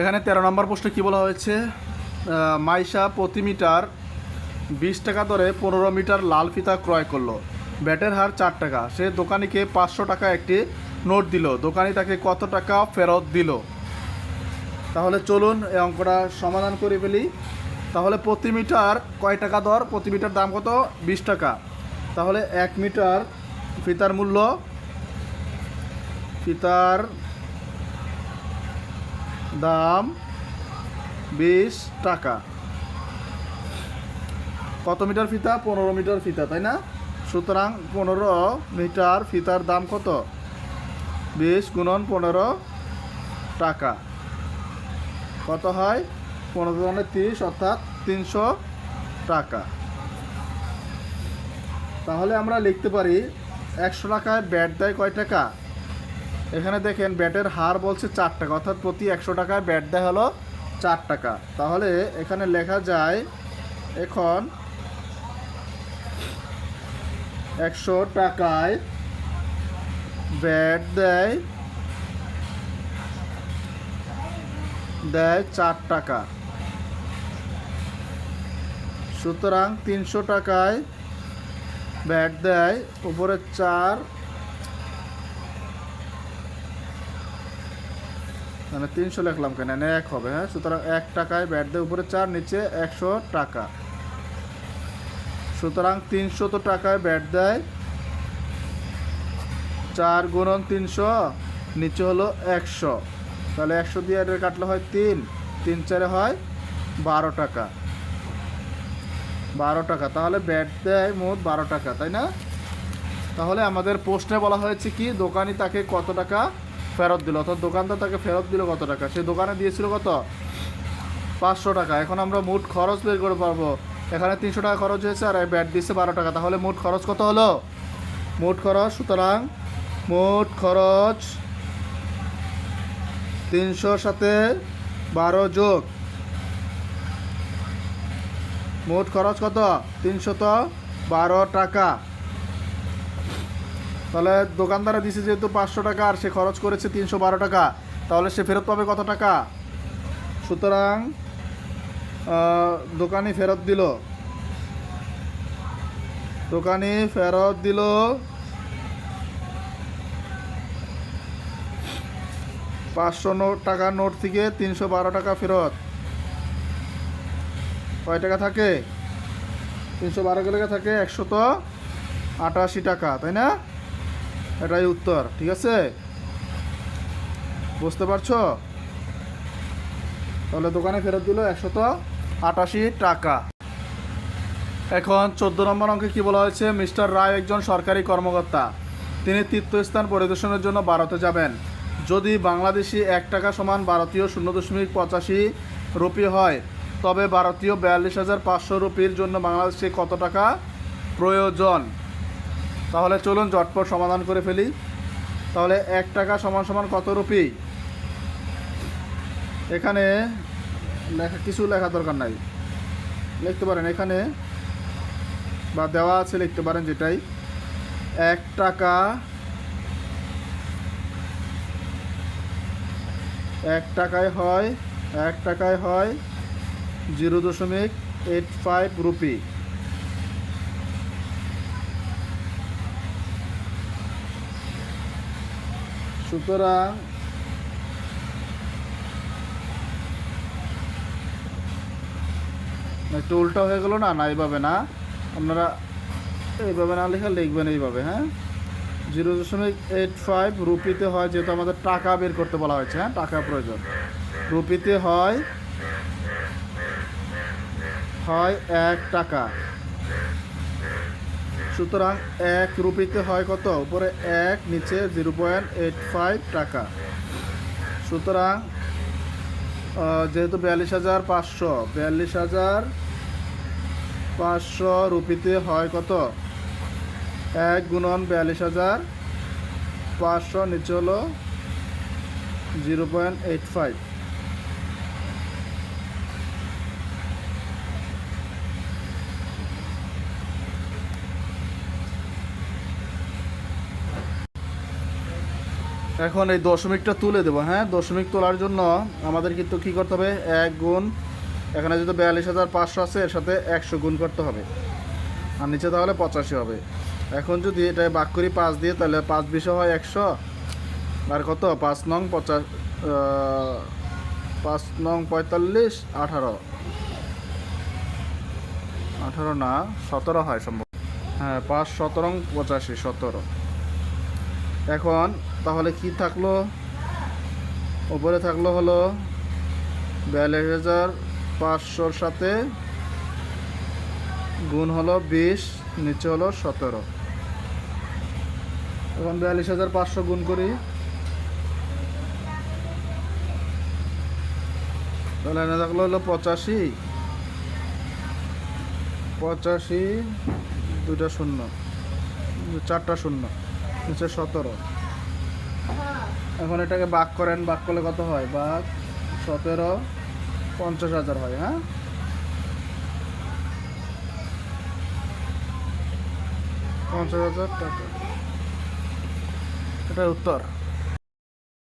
এখানে তেরো নম্বর পোস্টে কী বলা হয়েছে? মাইশা প্রতি মিটার বিশ টাকা দরে পনেরো মিটার লাল ফিতা ক্রয় করল। ব্যাটের হার চার টাকা। সে দোকানিকে পাঁচশো টাকা একটি নোট দিল। দোকানি তাকে কত টাকা ফেরত দিল? তাহলে চলুন এই অঙ্কটা সমাধান করে ফেলি। তাহলে প্রতি মিটার কয় টাকা দর? প্রতি মিটার দাম কত? বিশ টাকা। তাহলে এক মিটার ফিতার মূল্য ফিতার দাম বিশ টাকা। কত মিটার ফিতা? পনেরো মিটার ফিতা, তাই না? সুতরাং পনেরো মিটার ফিতার দাম কত? বিশ গুণন পনেরো টাকা। কত হয়? পনেরো মানে তিরিশ, অর্থাৎ তিনশো টাকা। তাহলে আমরা লিখতে পারি, একশো টাকায় ব্যাট দেয় কয় টাকা? এখানে দেখেন ব্যাটের হার বলছে চার টাকা, অর্থাৎ প্রতি একশো টাকায় ব্যাট দেয় হলো চার টাকা। তাহলে এখানে লেখা যায় এখন একশো টাকায় ব্যাট দেয় দেয় চার টাকা। সুতরাং তিনশো টাকায় ব্যাট দেয়, উপরে চার মানে তিনশো লিখলাম কেন? এক হবে হ্যাঁ? সুতরাং এক টাকায় ব্যাট দেয় উপরে চার, নিচে একশো টাকা। সুতরাং তিনশো তো টাকায় ব্যাট দেয়। চার গুণন তিনশো, নিচে হলো একশো। তাহলে একশো দিয়ে এটা কাটলে হয় তিন। তিন চারে হয় বারো টাকা। বারো টাকা। তাহলে ব্যাট দেয় মোট বারো টাকা, তাই না? তাহলে আমাদের প্রশ্নে বলা হয়েছে কি, দোকানি তাকে কত টাকা ফেরত দিল, অর্থাৎ দোকানদার তাকে ফেরত দিল কত টাকা? সে দোকানে দিয়েছিল কত? পাঁচশো টাকা। এখন আমরা মোট খরচ বের করে পারব। এখানে তিনশো টাকা খরচ হয়েছে আর ব্যাট দিয়েছে বারো টাকা। তাহলে মোট খরচ কত হলো? মোট খরচ, সুতরাং মোট খরচ তিনশোর সাথে বারো যোগ। মোট খরচ কত? তিনশত বারো টাকা। তাহলে দোকানদারে দিছে যেহেতু পাঁচশো টাকা আর সে খরচ করেছে তিনশো বারো টাকা, তাহলে সে ফেরত পাবে কত টাকা? সুতরাং দোকানি ফেরত দিল। দোকানি ফেরত দিল। পাঁচশো নোট টাকা নোট থেকে তিনশো বারো টাকা ফেরত। কয় টাকা থাকে? তিনশো বারো থাকে একশত আটাশি টাকা, তাই না? এটাই উত্তর, ঠিক আছে? বুঝতে পারছ? তাহলে দোকানে ফেরত দিল একশত আটাশি টাকা। এখন চোদ্দ নম্বর অঙ্কে কি বলা হয়েছে? মিস্টার রায় একজন সরকারি কর্মকর্তা। তিনি তীর্থস্থান পরিদর্শনের জন্য ভারতে যাবেন। যদি বাংলাদেশি এক টাকা সমান ভারতীয় শূন্য দশমিক পঁচাশি রুপি হয়, তবে ভারতীয় বিয়াল্লিশ হাজার পাঁচশো রুপির জন্য বাংলাদেশে কত টাকা প্রয়োজন? তাহলে চলুন ঝটপট সমাধান করে ফেলি। তাহলে এক টাকা সমান সমান কত রুপি? এখানে লেখা কিছু লেখা দরকার নাই। লিখতে পারেন এখানে, বা দেওয়া আছে লিখতে পারেন যেটাই। এক টাকা, এক টাকায় হয়, এক টাকায় হয় জিরো দশমিক এইট ফাইভ রুপি। সুতরাং একটু উল্টা হয়ে গেল না? না, এইভাবে না। আপনারা এইভাবে না লেখা লিখবেন এইভাবে হ্যাঁ? জিরো দশমিক এইট ফাইভ রুপিতে হয় যেহেতু আমাদের টাকা বের করতে বলা হয়েছে হ্যাঁ? টাকা প্রয়োজন। রুপিতে হয় হয় এক টাকা। সুতরাং এক রুপিতে হয় কত? উপরে এক, নিচে জিরো পয়েন্ট এইট ফাইভ টাকা। সুতরাং যেহেতু বিয়াল্লিশ হাজার পাঁচশো, বিয়াল্লিশ হাজার পাঁচশো রুপিতে হয় কত? এক গুণন বিয়াল্লিশ হাজার পাঁচশো, নিচে হলো জিরো পয়েন্ট এইট ফাইভ। এখন এই দশমিকটা তুলে দেবো হ্যাঁ? দশমিক তোলার জন্য আমাদের কিন্তু কী করতে হবে? এক গুণ এখানে যদি বিয়াল্লিশ হাজার পাঁচশো আছে এর সাথে একশো গুণ করতে হবে। আর নিচে তাহলে পঁচাশি হবে। এখন যদি এটা বাক করি পাঁচ দিয়ে তাহলে পাঁচ বিশে হয় একশো। আর কত? পাঁচ নং পঞ্চাশ আহ, পাঁচ নং পঁয়তাল্লিশ আঠারো। আঠারো না সতেরো হয় সম্ভব হ্যাঁ পাঁচ সতেরো পঁচাশি সতেরো। এখন তাহলে কি থাকল? ওপরে থাকল হলো বিয়াল্লিশ হাজার পাঁচশোর সাথে গুণ হলো বিশ, নিচে হলো সতেরো। এখন বিয়াল্লিশ হাজার পাঁচশো গুণ করি। তাহলে এনে থাকল হলো পঁচাশি। পঁচাশি দুটা শূন্য। চারটা শূন্য, নিচে সতেরো। এখন এটাকে বাক করেন, বাক করলে কত হয়? বাক সতেরো, পঞ্চাশ হাজার হয় হ্যাঁ? পঞ্চাশ হাজার টাকা। এটা উত্তর।